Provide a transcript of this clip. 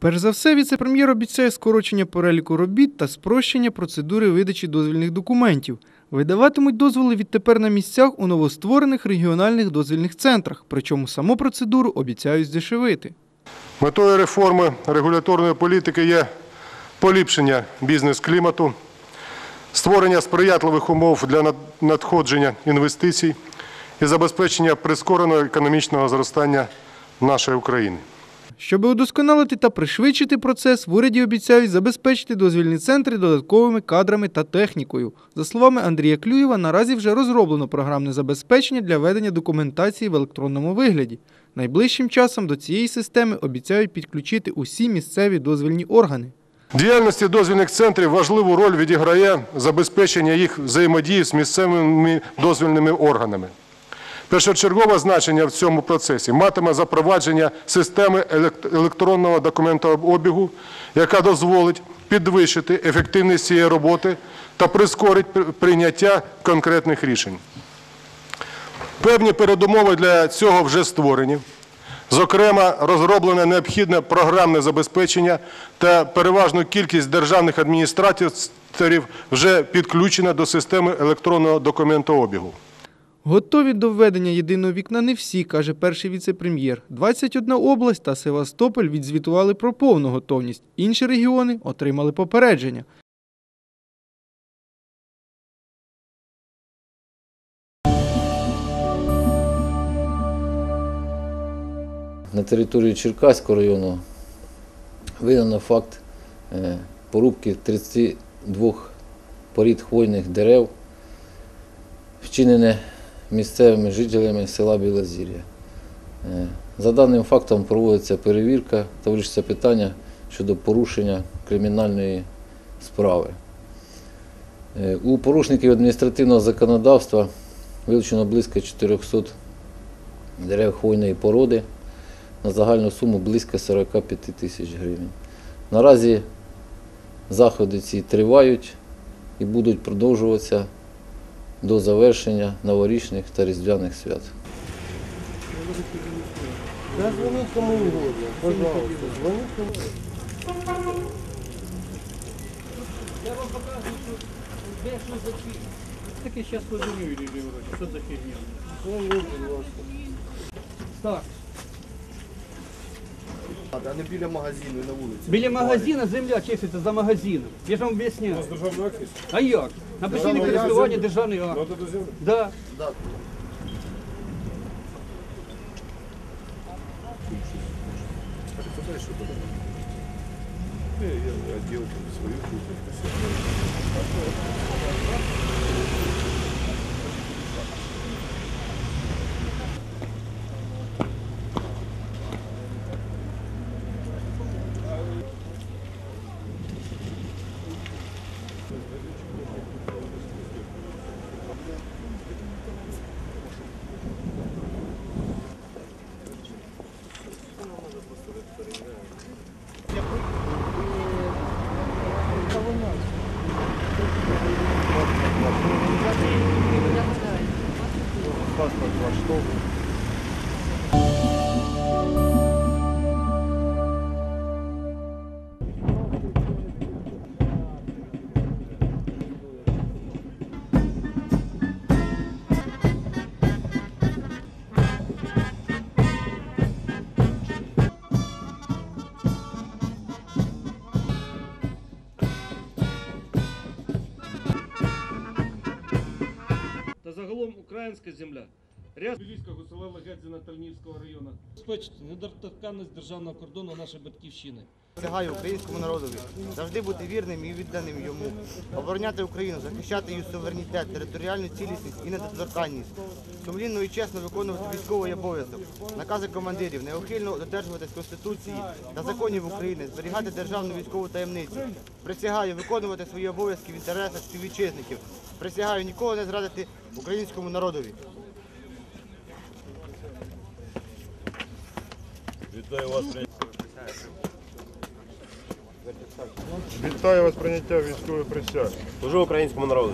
Перш за все, віце-прем'єр обіцяє скорочення переліку робіт та спрощення процедури видачі дозвільних документів. Видаватимуть дозволи відтепер на місцях у новостворених регіональних дозвільних центрах, причому саму процедуру обіцяють здешевити. Метою реформи регуляторної політики є поліпшення бізнес-клімату, створення сприятливих умов для надходження інвестицій і забезпечення прискореного економічного зростання нашої України. Щоб удосконалити та пришвидшити процес, в уряді обіцяють забезпечити дозвільні центри додатковими кадрами та технікою. За словами Андрія Клюєва, наразі вже розроблено програмне забезпечення для ведення документації в електронному вигляді. Найближчим часом до цієї системи обіцяють підключити усі місцеві дозвільні органи. Діяльності дозвільних центрів важливу роль відіграє забезпечення їх взаємодії з місцевими дозвільними органами. Першочергове значення в цьому процесі матиме запровадження системи електронного документообігу, яка дозволить підвищити ефективність цієї роботи та прискорить прийняття конкретних рішень. Певні передумови для цього вже створені. Зокрема, розроблене необхідне програмне забезпечення та переважну кількість державних адміністраторів вже підключено до системи електронного документообігу. Готові до введення єдиного вікна не всі, каже перший віце-прем'єр. 21 область та Севастополь відзвітували про повну готовність. Інші регіони отримали попередження. На території Черкаського району виявлено факт е, порубки 32 порід хвойних дерев, вчинене місцевими жителями села Білозір'я. Е, За даним фактом проводиться перевірка та вирішується питання щодо порушення кримінальної справи. Е, У порушників адміністративного законодавства вилучено близько 400 дерев хвойної породи на загальну суму близько 45 тисяч гривень. Наразі заходи ці тривають і будуть продовжуватися до завершення новорічних та різдвяних свят. Таке зараз позвоню Юрію Григоровичу, що за херня? Так, А не біля магазину, на вулиці. біля магазина земля чиститься за магазином. Я ж вам об'ясняю. А як? На постійне користування державний акт. Да. Та загалом українська земля. Ряд Білійського села Лагедзина Тальнівського району. Забезпечити недоторканність державного кордону нашої батьківщини. Присягаю українському народові завжди бути вірним і відданим йому, обороняти Україну, захищати її суверенітет, територіальну цілісність і недоторканність, сумлінно і чесно виконувати військовий обов'язок, накази командирів, неухильно додержуватись Конституції та законів України, зберігати державну військову таємницю. Присягаю виконувати свої обов'язки в інтересах співвітчизників. Присягаю ніколи не зрадити українському народові. Вітаю вас прийняття військової присяги. Служу українському народу.